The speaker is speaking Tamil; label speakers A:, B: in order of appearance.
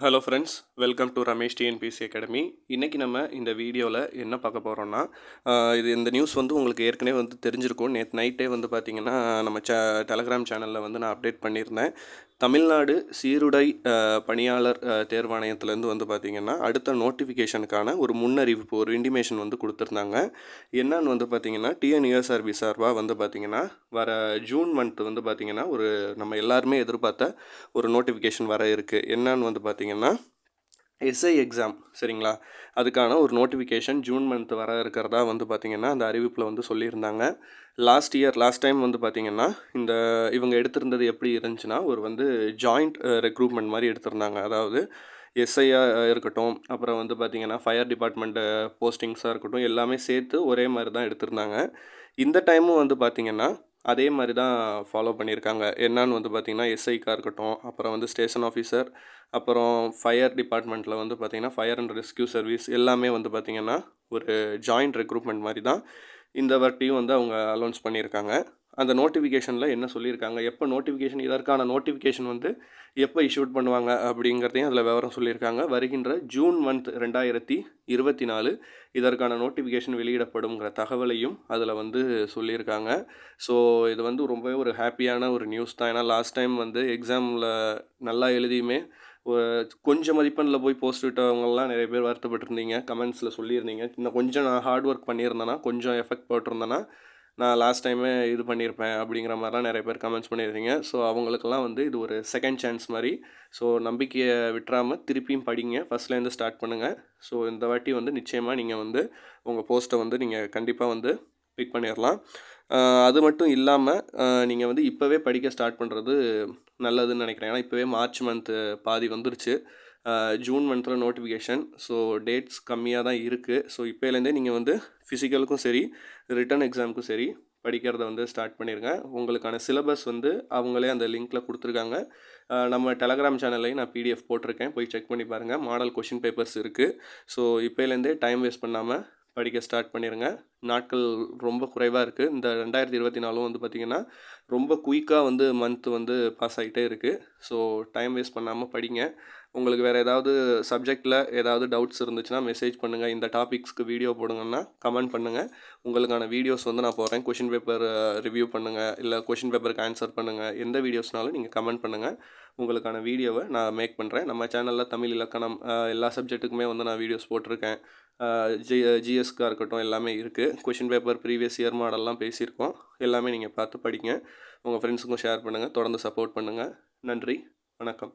A: Hello friends welcome to Ramesh TNPSC academy இன்றைக்கி நம்ம இந்த வீடியோவில் என்ன பார்க்க போகிறோன்னா இது இந்த நியூஸ் வந்து உங்களுக்கு ஏற்கனவே வந்து தெரிஞ்சிருக்கும். நேற்று நைட்டே வந்து பார்த்திங்கன்னா நம்ம சே டெலகிராம் சேனலில் வந்து நான் அப்டேட் பண்ணியிருந்தேன். தமிழ்நாடு சீருடை பணியாளர் தேர்வாணையத்துலேருந்து வந்து பார்த்திங்கன்னா அடுத்த நோட்டிஃபிகேஷனுக்கான ஒரு முன்னறிவிப்பு ஒரு இன்டிமேஷன் வந்து கொடுத்துருந்தாங்க. என்னன்னு வந்து பார்த்திங்கன்னா டிஎன்யூஎஸ்ஆர்பி சார்பாக வந்து பார்த்திங்கன்னா வர ஜூன் மந்த் வந்து பார்த்திங்கன்னா ஒரு நம்ம எல்லாருமே எதிர்பார்த்த ஒரு நோட்டிஃபிகேஷன் வர இருக்குது என்னன்னு வந்து பார்த்திங்கன்னா பார்த்தீங்கன்னா எஸ்ஐ எக்ஸாம் சரிங்களா? அதுக்கான ஒரு நோட்டிஃபிகேஷன் ஜூன் மந்த் வர இருக்கிறதா வந்து பார்த்திங்கன்னா அந்த அறிவிப்பில் வந்து சொல்லியிருந்தாங்க. லாஸ்ட் இயர் லாஸ்ட் டைம் வந்து பார்த்திங்கன்னா இந்த இவங்க எடுத்திருந்தது எப்படி இருந்துச்சுன்னா ஒரு வந்து ஜாயிண்ட் ரெக்ரூட்மெண்ட் மாதிரி எடுத்திருந்தாங்க. அதாவது எஸ்ஐயாக இருக்கட்டும் அப்புறம் வந்து பார்த்திங்கன்னா ஃபயர் டிபார்ட்மெண்ட்டு போஸ்டிங்ஸாக இருக்கட்டும் எல்லாமே சேர்த்து ஒரே மாதிரி தான் எடுத்திருந்தாங்க. இந்த டைமும் வந்து பார்த்திங்கன்னா அதே மாதிரி தான் ஃபாலோ பண்ணியிருக்காங்க. என்னான்னு வந்து பார்த்திங்கன்னா எஸ்ஐக்காக இருக்கட்டும் அப்புறம் வந்து ஸ்டேஷன் ஆஃபீஸர் அப்புறம் ஃபயர் டிபார்ட்மெண்ட்டில் வந்து பார்த்திங்கன்னா ஃபயர் அண்ட் ரெஸ்கியூ சர்வீஸ் எல்லாமே வந்து பார்த்திங்கன்னா ஒரு ஜாயிண்ட் ரெக்ரூட்மெண்ட் மாதிரி தான் இந்த வாட்டியும் வந்து அவங்க அலௌன்ஸ் பண்ணியிருக்காங்க. அந்த நோட்டிஃபிகேஷனில் என்ன சொல்லியிருக்காங்க? எப்போ நோட்டிஃபிகேஷன் இதற்கான நோட்டிஃபிகேஷன் வந்து எப்போ இஷ்யூட் பண்ணுவாங்க அப்படிங்கிறதையும் அதில் விவரம் சொல்லியிருக்காங்க. வருகின்ற ஜூன் மந்த் ரெண்டாயிரத்தி இருபத்தி நாலு இதற்கான நோட்டிஃபிகேஷன் வெளியிடப்படுங்கிற தகவலையும் அதில் வந்து சொல்லியிருக்காங்க. ஸோ இது வந்து ரொம்பவே ஒரு ஹாப்பியான ஒரு நியூஸ் தான். ஏன்னா லாஸ்ட் டைம் வந்து எக்ஸாமில் நல்லா எழுதியுமே கொஞ்சம் மதிப்பெண்ணில் போய் போஸ்ட் விட்டவங்கலாம் நிறைய பேர் வருத்தப்பட்டிருந்தீங்க. கமெண்ட்ஸில் சொல்லியிருந்தீங்க. இன்னும் கொஞ்சம் நான் ஹார்ட் ஒர்க் பண்ணியிருந்தேன்னா கொஞ்சம் எஃபெக்ட் போட்டிருந்தேன்னா நான் லாஸ்ட் டைமே இது பண்ணியிருப்பேன் அப்படிங்கிற மாதிரிலாம் நிறைய பேர் கமெண்ட்ஸ் பண்ணியிருந்தீங்க. ஸோ அவங்களுக்கெல்லாம் வந்து இது ஒரு செகண்ட் சான்ஸ் மாதிரி. ஸோ நம்பிக்கையை விட்டுறாமல் திருப்பியும் படிங்க. ஃபஸ்ட்லேருந்து ஸ்டார்ட் பண்ணுங்கள் ஸோ இந்த வாட்டி வந்து நிச்சயமாக நீங்கள் வந்து உங்கள் போஸ்ட்டை வந்து நீங்கள் கண்டிப்பாக வந்து பிக் பண்ணிடலாம் அது மட்டும் இல்லாமல் நீங்கள் வந்து இப்போவே படிக்க ஸ்டார்ட் பண்ணுறது நல்லதுன்னு நினைக்கிறேன். ஏன்னா இப்போவே மார்ச் மந்த்து பாதி வந்துருச்சு. ஜூன் மந்தில் நோட்டிஃபிகேஷன் ஸோ டேட்ஸ் கம்மியாக தான் இருக்குது ஸோ இப்போலேருந்தே நீங்கள் வந்து ஃபிசிக்கலுக்கும் சரி ரிட்டன் எக்ஸாமுக்கும் சரி படிக்கிறத வந்து ஸ்டார்ட் பண்ணிடுங்க உங்களுக்கான சிலபஸ் வந்து அவங்களே அந்த லிங்க்கில் கொடுத்துருக்காங்க. நம்ம டெலகிராம் சேனல்லையும் நான் பிடிஎஃப் போட்டிருக்கேன். போய் செக் பண்ணி பாருங்கள் மாடல் கொஷின் பேப்பர்ஸ் இருக்குது ஸோ இப்போலேருந்தே டைம் வேஸ்ட் பண்ணாமல் படிக்க ஸ்டார்ட் பண்ணிடுங்க நாட்கள் ரொம்ப குறைவாக இருக்குது இந்த ரெண்டாயிரத்தி இருபத்தி நாலும் வந்து பார்த்திங்கன்னா ரொம்ப குயிக்காக வந்து மந்த் வந்து பாஸ் ஆகிட்டே இருக்குது ஸோ டைம் வேஸ்ட் பண்ணாமல் படிங்க. உங்களுக்கு வேறு ஏதாவது சப்ஜெக்டில் ஏதாவது டவுட்ஸ் இருந்துச்சுன்னா மெசேஜ் பண்ணுங்கள் இந்த டாபிக்ஸ்க்கு வீடியோ போடுங்கன்னா கமெண்ட் பண்ணுங்கள் உங்களுக்கான வீடியோஸ் வந்து நான் போடுறேன். கொஷின் பேப்பர் ரிவ்யூ பண்ணுங்கள் இல்லை கொஷின் பேப்பருக்கு ஆன்சர் பண்ணுங்கள் எந்த வீடியோஸ்னாலும் நீங்கள் கமெண்ட் பண்ணுங்கள் உங்களுக்கான வீடியோவை நான் மேக் பண்ணுறேன் நம்ம சேனலில் தமிழ் இலக்கணம் எல்லா சப்ஜெக்ட்டுக்குமே வந்து நான் வீடியோஸ் போட்டிருக்கேன். ஜி ஜிஎஸ்க்காக இருக்கட்டும் எல்லாமே இருக்குது கொஷின் பேப்பர் ப்ரீவியஸ் இயர் மாடல்லாம் பேசியிருக்கோம். எல்லாமே நீங்கள் பார்த்து படிங்க. உங்கள் ஃப்ரெண்ட்ஸுக்கும் ஷேர் பண்ணுங்கள் தொடர்ந்து சப்போர்ட் பண்ணுங்கள் நன்றி. வணக்கம்.